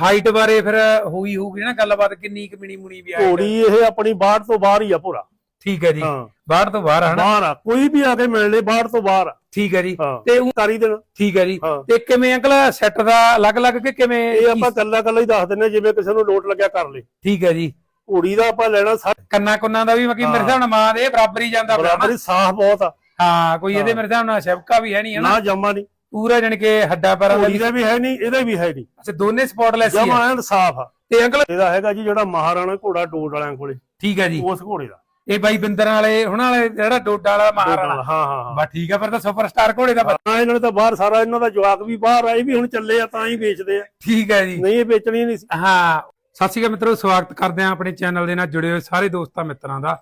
Height ਬਾਰੇ ਫਿਰ ਹੋਈ ਹੋਊਗੀ ਨਾ ਗੱਲਬਾਤ ਕਿੰਨੀ ਕੁ ਮਿਣੀ ਮੁਣੀ ਵੀ ਆ ਘੋੜੀ ਇਹ ਆਪਣੀ ਬਾੜ ਤੋਂ ਬਾਹਰ ਹੀ ਆ ਪੂਰਾ। ਠੀਕ ਹੈ ਜੀ। ਬਾਹਰ ਤੋਂ ਬਾਹਰ ਹਨਾ? ਬਾਹਰ ਆ। ਕੋਈ ਵੀ ਆ ਕੇ ਮਿਲ ਲੈ ਬਾੜ ਤੋਂ ਬਾਹਰ ਠੀਕ ਹੈ ਜੀ। ਤੇ ਉਹ ਕਰੀ ਦੇਣ ਠੀਕ ਹੈ ਜੀ। ਤੇ ਕਿਵੇਂ ਅੰਕਲ ਸੈੱਟ ਦਾ ਅਲੱਗ-ਅਲੱਗ ਕਿ ਕਿਵੇਂ ਇਹ ਆਪਾਂ ਕੱਲਾ ਕੱਲਾ ਹੀ ਦੱਸ ਦਿੰਨੇ ਜਿਵੇਂ ਕਿਸੇ ਨੂੰ ਲੋਟ ਲੱਗਿਆ ਕਰ ਲੇ। ਠੀਕ ਹੈ ਜੀ। ਘੋੜੀ ਦਾ ਆਪਾਂ ਲੈਣਾ ਕੰਨਾ ਕੁੰਨਾ ਦਾ ਵੀ ਮਕੀ ਮੇਰੇ। ਹਿਸਾਬ ਨਾਲ ਮਾਂ ਦੇ ਬਰਾਬਰ ਹੀ ਜਾਂਦਾ। ਬਰਾਬਰ ਹੀ ਸਾਫ਼ ਬਹੁਤ ਆ। ਹਾਂ ਕੋਈ ਇਹਦੇ। ਮੇਰੇ ਹਿਸਾਬ ਨਾਲ ਸ਼ਬਕਾ ਵੀ ਹੈ ਨਹੀਂ ਹਨਾ? ਨਾ ਜਮਾ ਨਹੀਂ। ਪੂਰਾ ਜਣ ਕੇ ਹੱਡਾ ਪੈਰਾਂ ਦਾ ਘੋੜੀ ਵੀ ਦਾ ਵੀ ਹੈ ਨਹੀਂ ਇਹਦਾ ਵੀ ਹੈ ਨਹੀਂ। ਅੱਛਾ ਦੋਨੇ ਸਪੌਟਲੈਸ ਹੀ ਜਮਾ ਆ ਐਨ ਸਾਫ਼ ਆ। ਤੇ ਅੰਕਲ ਇਹਦਾ ਹੈਗਾ ਜੀ ਜਿਹੜਾ ਮਹਾਰਾਣਾ ਘੋੜਾ ਡੋਡ ਵਾਲਿਆਂ ਕੋਲੇ। ਠੀਕ ਹੈ ਜੀ। ਉਸ ਘੋੜੇ ਦਾ। ਇਹ ਬਾਈ ਬਿੰਦਰਾਂ ਵਾਲੇ ਉਹਨਾਂ ਵਾਲੇ ਜਿਹੜਾ ਡੋਡਾ ਵਾਲਾ ਮਹਾਰਾਣਾ। ਹਾਂ ਹਾਂ ਹਾਂ। ਬਾ ਠੀਕ ਆ ਫਿਰ ਤਾਂ ਸੁਪਰਸਟਾਰ ਘੋੜੇ ਦਾ ਪਤਾ। ਹਾਂ ਇਹਨਾਂ ਨੇ ਤਾਂ ਬਾਹਰ ਸਾਰਾ ਇਹਨਾਂ ਦਾ ਜਵਾਕ ਵੀ ਬਾਹਰ ਆਏ ਵੀ ਹੁਣ ਚੱਲੇ ਆ ਤਾਂ ਹੀ ਵੇਚਦੇ ਆ। ਠੀਕ ਹੈ ਜੀ। ਨਹੀਂ ਇਹ ਵੇਚਣੀ ਨਹੀਂ ਸੀ। ਹਾਂ। ਸਤਿ ਸ਼੍ਰੀ ਅਕਾਲ ਮਿੱਤਰੋ ਸਵਾਗਤ ਕਰਦੇ ਹਾਂ ਆਪਣੇ ਚੈਨਲ ਦੇ ਨਾਲ ਜੁੜੇ ਹੋਏ ਸਾਰੇ ਦੋਸਤਾਂ ਮਿੱਤਰਾਂ ਦਾ।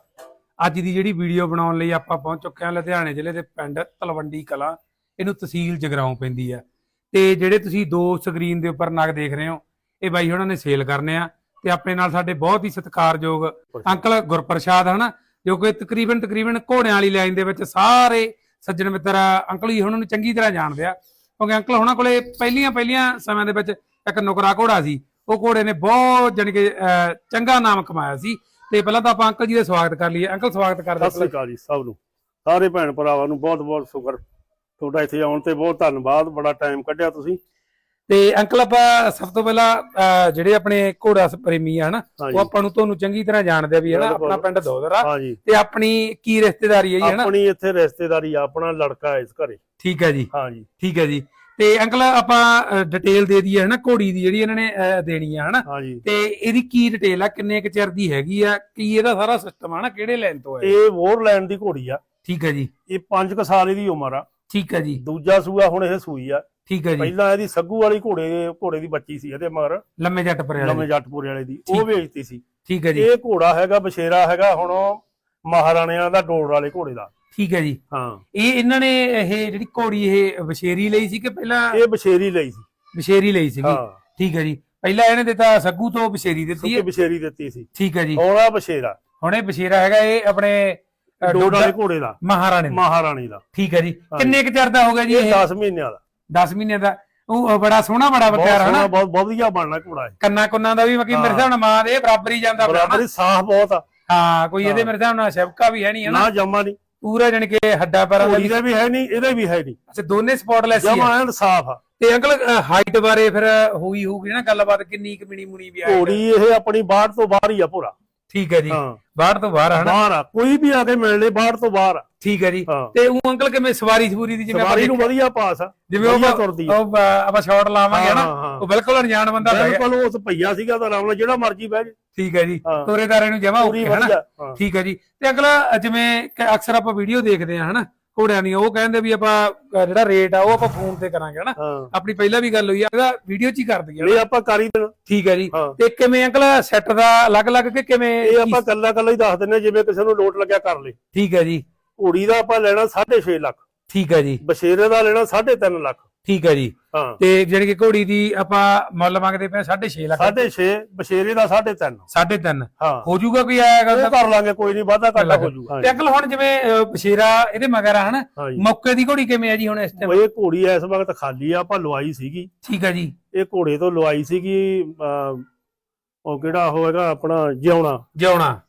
ਅੱਜ ਦੀ ਜਿਹੜੀ ਵੀਡੀਓ ਬਣਾਉਣ ਲਈ ਆਪਾਂ ਪਹੁੰਚ ਚੁੱਕੇ ਹਾਂ ਲੁਧਿਆਣੇ ਜ਼ਿਲ੍ਹੇ ਦੇ ਪਿੰਡ ਤਲਵੰਡੀ ਕਲਾਂ। ਇਹਨੂੰ ਤਹਿਸੀਲ ਜਗਰਾਉਂ ਪੈਂਦੀ ਆ। ਤੇ ਜਿਹੜੇ ਤੁਸੀਂ ਦੋ ਸਕਰੀਨ ਦੇ ਉੱਪਰ ਨਗ ਦੇਖ ਰਹੇ ਹੋ ਇਹ ਬਾਈ ਉਹਨਾਂ ਨੇ ਸੇਲ ਕਰਨੇ ਆ ਤੇ ਆਪਣੇ ਨਾਲ ਸਾਡੇ ਬਹੁਤ ਹੀ ਸਤਿਕਾਰਯੋਗ ਅੰਕਲ ਗੁਰਪ੍ਰਸਾਦ ਹਨਾ ਜੋ ਕਿ ਤਕਰੀਬਨ ਤਕਰੀਬਨ ਘੋੜਿਆਂ ਵਾਲੀ ਲਾਈਨ ਦੇ ਵਿੱਚ ਸਾਰੇ ਸੱਜਣ ਮਿੱਤਰ ਅੰਕਲ ਜੀ ਉਹਨਾਂ ਨੂੰ ਚੰਗੀ ਤਰ੍ਹਾਂ ਜਾਣਦੇ ਆ। ਕਿਉਂਕਿ ਅੰਕਲ ਉਹਨਾਂ ਕੋਲੇ ਪਹਿਲੀਆਂ ਪਹਿਲੀਆਂ ਸਮਿਆਂ ਦੇ ਵਿੱਚ ਇੱਕ ਨੁਕਰਾ ਘੋੜਾ ਸੀ ਉਹ ਘੋੜੇ ਨੇ ਬਹੁਤ ਜਾਣੀ ਕਿ ਚੰਗਾ ਨਾਮ ਕਮਾਇਆ ਸੀ। ਤੇ ਪਹਿਲਾਂ ਤਾਂ ਆਪਾਂ ਅੰਕਲ ਜੀ ਦਾ ਸਵਾਗਤ ਕਰ ਲਈਏ। ਅੰਕਲ ਸਵਾਗਤ ਕਰਦੇ ਸਤਿ ਸ੍ਰੀ ਅਕਾਲ ਜੀ ਸਭ ਨੂੰ। ਸਾਰੇ ਭੈਣ ਭਰਾਵਾਂ ਨੂੰ ਬਹੁਤ ਬਹੁਤ ਸ਼ੁਕਰ। ਤੁਹਾਡਾ ਇੱਥੇ ਆਉਣ ਤੇ ਬਹੁਤ ਧੰਨਵਾਦ ਬੜਾ ਟਾਈਮ ਕੱਢਿਆ ਤੁਸੀਂ। ਤੇ ਅੰਕਲ ਆਪਾਂ ਸਭ ਤੋਂ ਪਹਿਲਾਂ ਜਿਹੜੇ ਆਪਣੇ ਘੋੜਾ ਪ੍ਰੇਮੀ ਆ ਹਨਾ ਉਹ ਆਪਾਂ ਨੂੰ ਤੁਹਾਨੂੰ ਚੰਗੀ ਤਰ੍ਹਾਂ ਜਾਣਦੇ ਆ ਵੀ ਹਨਾ। ਆਪਣਾ ਪਿੰਡ ਦੋਦਰਾ ਤੇ ਆਪਣੀ ਕੀ ਰਿਸ਼ਤੇਦਾਰੀ ਹੈ ਜੀ ਹਨਾ? ਆਪਣੀ ਇੱਥੇ ਰਿਸ਼ਤੇਦਾਰੀ ਆ ਆਪਣਾ ਲੜਕਾ ਹੈ ਇਸ ਘਰੇ। ਠੀਕ ਹੈ ਜੀ। ਹਾਂਜੀ। ਠੀਕ ਹੈ ਜੀ। ਤੇ ਅੰਕਲ ਆਪਾਂ ਡਿਟੇਲ ਦੇ ਦਈਏ ਹਨਾ ਘੋੜੀ ਦੀ ਜਿਹੜੀ ਇਹਨਾਂ ਨੇ ਦੇਣੀ ਆ ਹਨਾ? ਤੇ ਇਹਦੀ ਕੀ ਡਿਟੇਲ ਆ ਕਿੰਨੇ ਕੁ ਚਿਰ ਦੀ ਹੈਗੀ ਆ ਕੀ ਇਹਦਾ ਸਾਰਾ ਸਿਸਟਮ ਆ ਨਾ ਕਿਹੜੇ ਲਾਈਨ ਤੋਂ ਹੈ ਇਹ? ਵੋਰਲੈਂਡ ਦੀ ਘੋੜੀ ਆ। ਠੀਕ ਹੈ ਜੀ। ਇਹ 5 ਸਾਲ ਦੀ ਉਮਰ ਆ। ਠੀਕ ਹੈ ਜੀ। ਦੂਜਾ ਸੂਆ ਹੁਣ ਇਹ ਸੂਈ ਆ। ਠੀਕ ਹੈ ਜੀ। ਪਹਿਲਾਂ ਇਹਦੀ ਸੱਗੂ ਵਾਲੀ ਘੋੜੇ ਘੋੜੇ ਦੀ ਬੱਚੀ ਸੀ ਇਹਦੇ ਮਗਰ। ਲੰਮੇ ਜੱਟ ਪਰੇ ਲੰਮੇ ਵਾਲੇ ਜੱਟਪੁਰੇ ਵਾਲੇ ਦੀ। ਉਹ ਵੇਚਤੀ ਸੀ। ਠੀਕ ਹੈ ਜੀ। ਇਹ ਘੋੜਾ ਹੈਗਾ ਬਸ਼ੇਰਾ ਹੈਗਾ ਹੁਣ ਮਹਾਰਾਣਿਆਂ ਦਾ ਡੋੜ ਵਾਲੇ ਘੋੜੇ ਦਾ। ਠੀਕ ਹੈ ਜੀ। ਹਾਂ। ਇਹ ਇਹਨਾਂ ਨੇ ਇਹ ਜਿਹੜੀ ਘੋੜੀ ਇਹ ਬਸ਼ੇਰੀ ਲਈ ਸੀ ਕਿ ਪਹਿਲਾਂ ਇਹ ਬਸ਼ੇਰੀ ਲਈ ਸੀ। ਬਸ਼ੇਰੀ ਲਈ ਸੀਗੀ। ਹਾਂ। ਠੀਕ ਹੈ ਜੀ। ਪਹਿਲਾਂ ਇਹਨੇ ਦਿੱਤਾ ਸੱਗੂ ਤੋਂ ਬਸ਼ੇਰੀ ਦਿੱਤੀ ਹੈ। ਬਸ਼ੇਰੀ ਦਿੱਤੀ ਸੀ। ਠੀਕ ਹੈ ਜੀ। ਹੁਣ ਆ ਬਸ਼ੇਰਾ ਹੁਣ ਇਹ ਬਸ਼ੇਰਾ ਹੈਗਾ ਇਹ ਆਪਣੇ ਡੋਡਾ- ਵਾਲੇ ਘੋੜੇ ਦਾ। ਮਹਾਰਾਣੇ ਦਾ। ਮਹਾਰਾਣੀ ਦਾ। ਠੀਕ ਹੈ ਜੀ। ਕਿੰਨੇ ਕੁ ਚਿਰ ਦਾ ਹੋ ਗਿਆ ਜੀ ਇਹ ਇਹ? 10 ਮਹੀਨਿਆਂ ਦਾ। 10 ਮਹੀਨੇ ਦਾ। ਉਹ ਬੜਾ ਸੋਹਣਾ ਬੜਾ ਬਹੁਤ ਵਕਿਆਰ ਸੋਹਣਾ ਹਨਾ ਬਹੁਤ ਬਹੁਤ ਵਧੀਆ ਬਣਨਾ ਘੋੜਾ ਹੈ ਕੰਨਾ ਕੁੰਨਾ ਦਾ ਵੀ ਮੇਰੇ ਹਾਂ। ਹਿਸਾਬ ਨਾਲ ਮਾਂ ਦੇ ਬਰਾਬਰ ਹੀ ਜਾਂਦਾ ਪਿਆ ਬਰਾਬਰ। ਹੀ ਸਾਫ਼ ਬਹੁਤ ਆ। ਹਾਂ ਕੋਈ ਇਹਦੇ ਹਾਂ। ਮੇਰੇ ਹਿਸਾਬ ਨਾਲ ਸ਼ਬਕਾ ਵੀ ਹੈ ਨਹੀਂ ਹਨਾ। ਨਾ ਜਮਾ ਨਹੀਂ। ਪੂਰਾ ਜਣ ਕੇ ਹੱਡਾ ਪੈਰਾਂ ਦਾ ਘੋੜੀ ਵੀ ਦਾ ਵੀ ਹੈ ਨਹੀਂ ਇਹਦਾ ਵੀ ਹੈ ਨਹੀਂ। ਅੱਛਾ ਦੋਨੇ ਸਪੌਟਲੈਸ ਹੀ ਜਮਾ ਐਨ ਸਾਫ਼ ਆ। ਤੇ ਅੰਕਲ ਹਾਈਟ ਬਾਰੇ ਫਿਰ ਹੋਈ ਹੋਊਗੀ ਨਾ ਗੱਲਬਾਤ ਕਿੰਨੀ ਕੁ ਮਿਣੀ ਮੁਣੀ ਵੀ ਆ। ਘੋੜੀ ਇਹ ਆਪਣੀ ਬਾੜ ਤੋਂ ਬਾਹਰ ਹੀ ਆ ਪੂਰਾ। ਠੀਕ ਹੈ ਜੀ। ਹਾਂ। ਬਾਹਰ ਤੋਂ ਬਾਹਰ ਹਨਾ? ਬਾਹਰ ਆ ਕੋਈ ਵੀ ਆ ਕੇ ਮਿਲ ਲੈ ਬਾੜ ਤੋਂ ਬਾਹਰ ਆ। ਠੀਕ ਹੈ ਜੀ। ਹਾਂ। ਤੇ ਉਹ ਅੰਕਲ ਕਿਵੇਂ ਸਵਾਰੀ ਸਬੂਰੀ ਦੀ ਜਿਵੇਂ ਆਪਾਂ ਸਵਾਰੀ ਨੂੰ ਦੇਖਿਆ- ਵਧੀਆ ਪਾਸ ਆ। ਜਿਵੇਂ ਉਹ ਵਧੀਆ ਤੁਰਦੀ ਆ। ਉਹ ਆਪਾਂ ਸ਼ਾਟ ਲਾਵਾਂਗੇ ਹਾਂ, ਹਾਂ। ਉਹ ਬਿਲਕੁਲ ਅਣਜਾਣ ਬੰਦਾ ਗਿਆ। ਬਿਲਕੁਲ ਉਸ ਭਈਆ ਸੀਗਾ ਤਾਂ ਆਰਾਮ ਨਾਲ ਜਿਹੜਾ ਮਰਜ਼ੀ ਬਹਿ ਜੇ। ਠੀਕ ਹੈ ਜੀ। ਹਾਂ। ਤੋਰੇਦਾਰੇ ਨੂੰ ਜਮਾ ਪੂਰੀ ਓਕੇ ਵਧੀਆ ਹਾਂ। ਠੀਕ ਹੈ ਜੀ। ਤੇ ਅਗਲਾ ਜਿਵੇਂ ਕਿ ਅਕਸਰ ਆਪਾਂ ਵੀਡੀਓ ਦੇਖਦੇ ਆ ਹਨਾ? ਘੋੜਿਆਂ ਦੀਆਂ ਉਹ ਕਹਿੰਦੇ ਵੀ ਆਪਾਂ ਅ, ਜਿਹੜਾ ਰੇਟ ਆ ਉਹ ਆਪਾਂ ਫੋਨ ਤੇ ਕਰਾਂਗੇ ਹਨਾ? ਹਾਂ। ਆਪਣੀ ਪਹਿਲਾਂ ਵੀ ਗੱਲ ਹੋਈ ਆ ਇਹਦਾ ਵੀਡੀਓ 'ਚ ਹੀ ਕਰ ਦਈਏ ਇਹ ਆਪਾਂ ਕਰ ਹੀ ਦੇਣਾ। ਠੀਕ ਹੈ ਜੀ। ਹਾਂ। ਤੇ ਕਿਵੇਂ ਅੰਕਲ ਸੈੱਟ ਦਾ ਅਲੱਗ-ਅਲੱਗ ਕਿ ਕਿਵੇਂ ਇਹ ਆਪਾਂ ਕੱਲਾ ਕੱਲਾ ਹੀ ਦੱਸ ਦਿੰਨੇ ਜਿਵੇਂ ਕਿਸੇ ਨੂੰ ਲੋਟ ਲੱਗਿਆ ਕਰ ਲੇ। ਠੀਕ ਹੈ ਜੀ। ਘੋੜੀ ਦਾ ਆਪਾਂ ਲੈਣਾ 6.5 ਲੱਖ। ਠੀਕ ਹੈ ਜੀ। ਬਸ਼ੇਰੇ ਦਾ ਲੈਣਾ 3.5 ਲੱਖ। ਠੀਕ ਹੈ ਜੀ। ਹਾਂ। ਤੇ ਜਿਹੜੀ ਕਿ ਘੋੜੀ ਦੀ ਆਪਾਂ ਮੁੱਲ ਮੰਗਦੇ ਪਏ 6.5 ਲੱਖ। 6.5 ਬਸ਼ੇਰੇ ਦਾ 3.5 3.5 ਹਾਂ। ਹੋ ਜਾਊਗਾ ਕੋਈ ਆਏਗਾ ਉਹ ਕਰ ਲਾਂਗੇ ਕੋਈ ਨਹੀਂ ਵਾਧਾ ਘਾਟਾ ਹੋ ਜੂਗਾ ਤੇ ਅੰਕਲ ਹੁਣ ਜਿਵੇਂ ਬਸ਼ੀਰਾ ਇਹਦੇ ਮਗਰ ਆ ਹਨਾ? ਮੌਕੇ ਦੀ ਘੋੜੀ ਕਿਵੇਂ ਆ ਜੀ ਹੁਣ ਇਸ ਟਾਈਮ ਇਹ ਘੋੜੀ ਇਸ ਵਕਤ ਖਾਲੀ ਆ ਆਪਾਂ ਲਵਾਈ ਸੀਗੀ। ਠੀਕ ਹੈ ਜੀ। ਇਹ ਘੋੜੇ ਤੋਂ ਲਵਾਈ ਸੀਗੀ ਉਹ ਕਿਹੜਾ ਹੋਏਗਾ ਆਪਣਾ ਜਿਉਣਾ। ਜਿਉਣਾ।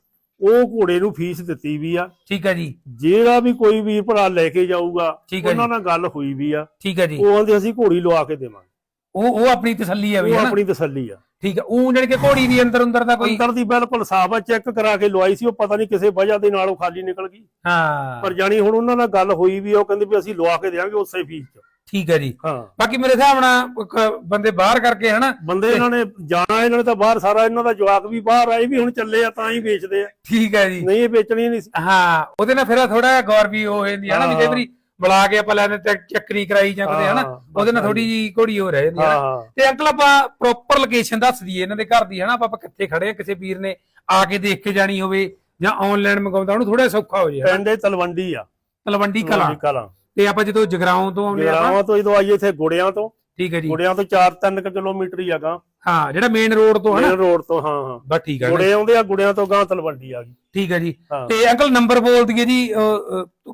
ਉਹ ਘੋੜੇ ਨੂੰ ਫੀਸ ਦਿੱਤੀ ਵੀ ਆ। ਠੀਕ ਹੈ ਜੀ। ਜਿਹੜਾ ਵੀ ਕੋਈ ਵੀਰ ਭਰਾ ਲੈ ਕੇ ਜਾਊਗਾ ਠੀਕ ਹੈ ਉਹਨਾਂ ਨਾਲ ਗੱਲ ਹੋਈ ਵੀ ਆ। ਠੀਕ ਹੈ ਜੀ। ਉਹ ਆਂਦੇ ਅਸੀਂ ਘੋੜੀ ਲਵਾ ਕੇ ਦੇਵਾਂਗੇ। ਉਹ ਉਹ ਆਪਣੀ ਤਸੱਲੀ ਹੈ ਵੀ ਉਹ ਹਨਾ? ਆਪਣੀ ਤਸੱਲੀ ਆ। ਠੀਕ ਹੈ। ਉਹ ਜਿਹੜੀ ਕਿ ਘੋੜੀ ਦੀ ਅੰਦਰ ਅੰਦਰ ਦਾ ਕੋਈ ਅੰਦਰ ਦੀ ਬਿਲਕੁਲ ਸਾਫ਼ ਆ ਚੈੱਕ ਕਰਾ ਕੇ ਲਵਾਈ ਸੀ ਉਹ ਪਤਾ ਨਹੀਂ ਕਿਸੇ ਵਜ੍ਹਾ ਦੇ ਨਾਲ ਉਹ ਖਾਲੀ ਨਿਕਲ ਗਈ। ਹਾਂ। ਪਰ ਜਾਣੀ ਹੁਣ ਉਹਨਾਂ ਨਾਲ ਗੱਲ ਹੋਈ ਵੀ ਆ, ਉਹ ਕਹਿੰਦੇ ਵੀ ਅਸੀਂ ਲਵਾ ਕੇ ਦੇਵਾਂਗੇ ਉਸੇ ਫੀਸ 'ਚ। ਠੀਕ ਹੈ ਜੀ। ਹਾਂ। ਬਾਕੀ ਮੇਰੇ ਹਿਸਾਬ ਨਾਲ ਇੱਕ ਬੰਦੇ ਬਾਹਰ ਕਰਕੇ ਹਨਾ ਬੰਦੇ ਇਹਨਾਂ ਨੇ ਜਾਣਾ ਇਹਨਾਂ ਨੇ ਤਾਂ ਬਾਹਰ ਸਾਰਾ ਇਹਨਾਂ ਦਾ ਜਵਾਕ ਵੀ ਬਾਹਰ ਆਏ ਵੀ ਹੁਣ ਚੱਲੇ ਆ ਤਾਂ ਹੀ ਵੇਚਦੇ ਆ। ਠੀਕ ਹੈ ਜੀ। ਨਹੀਂ ਇਹ ਵੇਚਣੀ ਨਹੀਂ ਸੀ। ਹਾਂ ਉਹਦੇ ਨਾਲ ਫਿਰ ਥੋੜਾ ਗੌਰ ਵੀ ਹੋ ਜਾਂਦੀ ਹੈ ਨਾ ਵੀ ਕਈ ਵਾਰੀ ਬੁਲਾ ਕੇ ਆਪਾਂ ਲੈਣੇ ਤੇ ਚੈੱਕ ਨਹੀਂ ਕਰਾਈ ਜਾਂ ਕਦੇ ਹਨਾ। ਹਾਂ, ਉਹਦੇ ਨਾਲ ਥੋੜੀ ਜੀ ਘੋੜੀ ਹੋ ਰਹਿ ਜਾਂਦੀ ਹੈ ਹਾਂ ਨਾ। ਹਾਂ ਤੇ ਅੰਕਲ ਆਪਾਂ ਪ੍ਰੋਪਰ ਲੋਕੇਸ਼ਨ ਦੱਸ ਦਈਏ ਇਹਨਾਂ ਦੇ ਘਰ ਦੀ ਹਨਾ। ਆਪਾਂ ਆਪਾਂ ਕਿੱਥੇ ਖੜੇ ਆ ਕਿਸੇ ਵੀਰ ਨੇ ਆ ਕੇ ਦੇਖ ਕੇ ਜਾਣੀ ਹੋਵੇ ਜਾਂ ਆਨਲਾਈਨ ਮੰਗਾਉਂਦਾ ਉਹਨੂੰ ਥੋੜਾ ਸੌਖਾ ਹੋ ਜਾਏ। ਪਿੰਡ ਇਹ ਤਲਵੰਡੀ ਆ। ਤਲਵੰਡੀ ਕਲਾ। ਤਲਵੰਡੀ ਕਲਾਂ। ਤੇ ਆਪਾਂ ਜਦੋਂ ਜਗਰਾਉਂ ਤੋਂ ਆਉਂਦੇ ਆਪਾਂ ਜਗਰਾਵਾਂ ਤੋਂ ਜਦੋਂ ਆਈਏ ਇੱਥੇ ਗੁੜਿਆਂ ਤੋਂ। ਠੀਕ ਹੈ ਜੀ। ਗੁੜਿਆਂ ਤੋਂ 4-3 ਕਿਲੋਮੀਟਰ ਹੀ ਆਗਾ ਹਾਂ ਜਿਹੜਾ ਮੇਨ ਰੋਡ ਤੋਂ ਹਨਾ ਮੇਨ ਰੋਡ ਤੋਂ ਹਾਂ ਹਾਂ। ਬਸ ਠੀਕ ਹੈ। ਗੁੜੇ ਆਉਂਦੇ ਆ ਗੁੜਿਆਂ ਤੋਂ ਗਾਂ ਤਲਵੰਡੀ ਆ ਗਈ। ਠੀਕ ਹੈ ਜੀ। ਹਾਂ। ਤੇ ਅੰਕਲ ਨੰਬਰ ਬੋਲ ਦਈਏ ਜੀ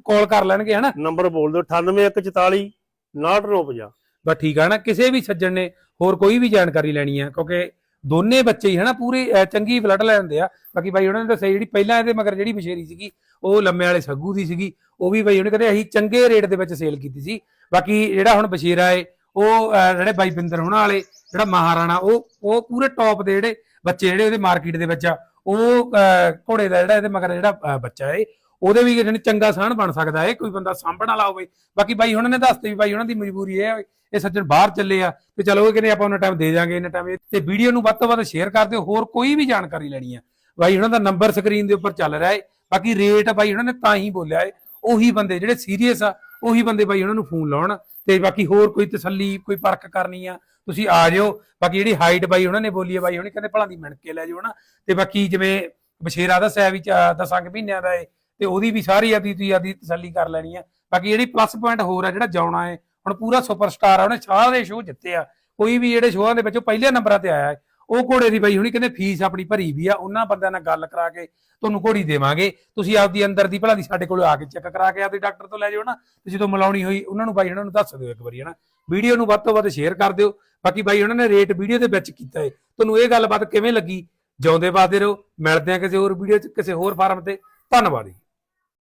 ਕਾਲ ਕਰ ਲੈਣਗੇ ਹਨਾ ਨੰਬਰ ਬੋਲ ਦਿਓ 98144 98950 ਬਸ ਠੀਕ ਹੈ ਨਾ। ਕਿਸੇ ਵੀ ਸੱਜਣ ਨੇ ਹੋਰ ਕੋਈ ਵੀ ਜਾਣਕਾਰੀ ਲੈਣੀ ਆ ਕਿਉਂਕਿ ਦੋਨੇ ਬੱਚੇ ਹੀ ਹਨਾ, ਪੂਰੇ ਚੰਗੀ ਬਲੱਡ ਲੈਂਦੇ ਆ। ਬਾਕੀ ਬਾਈ ਉਹਨਾਂ ਨੇ ਦੱਸਿਆ ਜਿਹੜੀ ਪਹਿਲਾਂ ਇਹਦੇ ਮਗਰ ਜਿਹੜੀ ਬਸ਼ੇਰੀ ਸੀਗੀ, ਉਹ ਲੰਮੇ ਵਾਲੇ ਸੱਗੂ ਦੀ ਸੀਗੀ। ਉਹ ਵੀ ਬਾਈ ਉਹਨੇ ਕਹਿੰਦੇ ਅਸੀਂ ਚੰਗੇ ਰੇਟ ਦੇ ਵਿੱਚ ਸੇਲ ਕੀਤੀ ਸੀ। ਬਾਕੀ ਜਿਹੜਾ ਹੁਣ ਬਸ਼ੇਰਾ ਏ, ਉਹ ਜਿਹੜੇ ਬਾਈ ਬਿੰਦਰ ਹੋਣਾ ਵਾਲੇ, ਜਿਹੜਾ ਮਹਾਰਾਣਾ, ਉਹ ਉਹ ਪੂਰੇ ਟੌਪ ਦੇ ਜਿਹੜੇ ਬੱਚੇ ਜਿਹੜੇ ਉਹਦੇ ਮਾਰਕੀਟ ਦੇ ਵਿੱਚ ਆ, ਉਹ ਘੋੜੇ ਦਾ ਜਿਹੜਾ ਇਹਦੇ ਮਗਰ ਜਿਹੜਾ ਬੱਚਾ ਏ ਉਹਦੇ ਵੀ ਜਾਣੀ ਚੰਗਾ ਸਾਹਣ ਬਣ ਸਕਦਾ ਏ ਕੋਈ ਬੰਦਾ ਸਾਂਭਣ ਵਾਲਾ ਹੋਵੇ। ਬਾਕੀ ਬਾਈ ਉਹਨਾਂ ਨੇ ਦੱਸਤੇ ਵੀ ਬਾਈ ਉਹਨਾਂ ਦੀ ਮਜਬੂਰੀ ਹੈ ਇਹ ਸੱਜਣ ਬਾਹਰ ਚੱਲੇ ਆ ਤੇ ਚਲੋ ਇਹ ਕਹਿੰਦੇ ਆਪਾਂ ਉਹਨਾਂ ਟਾਈਮ ਦੇ ਜਾਾਂਗੇ ਇਹਨਾਂ ਟਾਈਮ ਤੇ ਵੀਡੀਓ ਨੂੰ ਵੱਧ ਤੋਂ ਵੱਧ ਸ਼ੇਅਰ ਕਰ ਦਿਓ, ਹੋਰ ਕੋਈ ਵੀ ਜਾਣਕਾਰੀ ਲੈਣੀ ਆ। ਬਾਈ ਉਹਨਾਂ ਦਾ ਨੰਬਰ ਸਕਰੀਨ ਦੇ ਉੱਪਰ ਚੱਲ ਰਿਹਾ ਏ ਬਾਕੀ ਰੇਟ ਬਾਈ ਉਹਨਾਂ ਨੇ ਤਾਂ ਹੀ ਬੋਲਿਆ ਏ ਉਹੀ ਬੰਦੇ ਜਿਹੜੇ ਸੀਰੀਅਸ ਆ, ਉਹੀ ਬੰਦੇ ਬਾਈ ਉਹਨਾਂ ਨੂੰ ਫੋਨ ਲਾਉਣ। ਤੇ ਬਾਕੀ ਹੋਰ ਕੋਈ ਤਸੱਲੀ, ਕੋਈ ਪਰਖ ਕਰਨੀ ਆ, ਤੁਸੀਂ ਆ ਜਿਓ। ਬਾਕੀ ਜਿਹੜੀ ਹਾਈਟ ਬਾਈ ਉਹਨਾਂ ਨੇ ਬੋਲੀ ਆ, ਬਾਈ ਉਹਨੇ ਕਹਿੰਦੇ ਭਲਾ ਦੀ ਮਿਣ ਕੇ ਲੈ ਜਿਓ ਨਾ ਤੇ ਬਾਕੀ ਜਿਵੇਂ ਬਸ਼ੇਰਾ ਦੱਸਿਆ ਵੀ 10 ਮਹੀਨਿਆਂ ਦਾ ਏ ਤੇ ਉਹਦੀ ਵੀ ਸਾਰੀ ਆਦੀ ਤੁਸੀਂ ਆਦੀ ਤਸੱਲੀ ਕਰ ਲੈਣੀ ਆ। ਬਾਕੀ ਜਿਹੜੀ ਪਲੱਸ ਪੁਆਇੰਟ ਹੋਰ ਆ ਜਿਹੜਾ ਜਾਉਣਾ ਏ, ਹੁਣ ਪੂਰਾ ਸੁਪਰਸਟਾਰ ਆ, ਉਹਨੇ ਸਾਰੇ ਸ਼ੋਅ ਜਿੱਤੇ ਆ। ਕੋਈ ਵੀ ਜਿਹੜੇ ਸ਼ੋਅਾਂ ਦੇ ਵਿੱਚੋਂ ਉਹ ਪਹਿਲੇ ਨੰਬਰਾਂ ਤੇ ਆਇਆ ਹੈ ਉਹ ਘੋੜੇ ਦੀ ਬਾਈ ਹੁਣੀ ਕਹਿੰਦੇ ਫੀਸ ਆਪਣੀ ਭਰੀ ਵੀ ਆ, ਉਹਨਾਂ ਬੰਦਿਆਂ ਨਾਲ ਗੱਲ ਕਰਾ ਕੇ ਤੁਹਾਨੂੰ ਘੋੜੀ ਦੇਵਾਂਗੇ। ਤੁਸੀਂ ਆਪਦੀ ਅੰਦਰ ਦੀ ਭਲਾ ਦੀ ਸਾਡੇ ਕੋਲ ਆ ਕੇ ਚੈੱਕ ਕਰਾ ਕੇ ਆਪਦੇ ਡਾਕਟਰ ਤੋਂ ਲੈ ਜਾਓ ਨਾ। ਤੇ ਜਦੋਂ ਮਿਲਾਉਣੀ ਹੋਈ, ਉਹਨਾਂ ਨੂੰ ਬਾਈ ਉਹਨਾਂ ਨੂੰ ਦੱਸ ਦਿਓ ਇੱਕ ਵਾਰੀ ਹਨਾ। ਵੀਡੀਓ ਨੂੰ ਵੱਧ ਤੋਂ ਵੱਧ ਸ਼ੇਅਰ ਕਰ ਦਿਓ। ਬਾਕੀ ਬਾਈ ਉਹਨਾਂ ਨੇ ਰੇਟ ਵੀਡੀਓ ਦੇ ਵਿੱਚ ਕੀਤਾ ਹੈ ਤੁਹਾਨੂੰ ਇਹ ਗੱਲਬਾਤ ਕਿਵੇਂ ਲੱਗੀ? ਜਿਉਂਦੇ ਵਾਦੇ ਰਹੋ। ਮਿਲਦੇ ਆ ਕਿਸੇ ਹੋਰ ਵੀਡੀਓ 'ਚ ਕਿਸੇ ਹੋਰ ਫਾਰਮ ਤੇ। ਧੰਨਵਾਦ ਜੀ।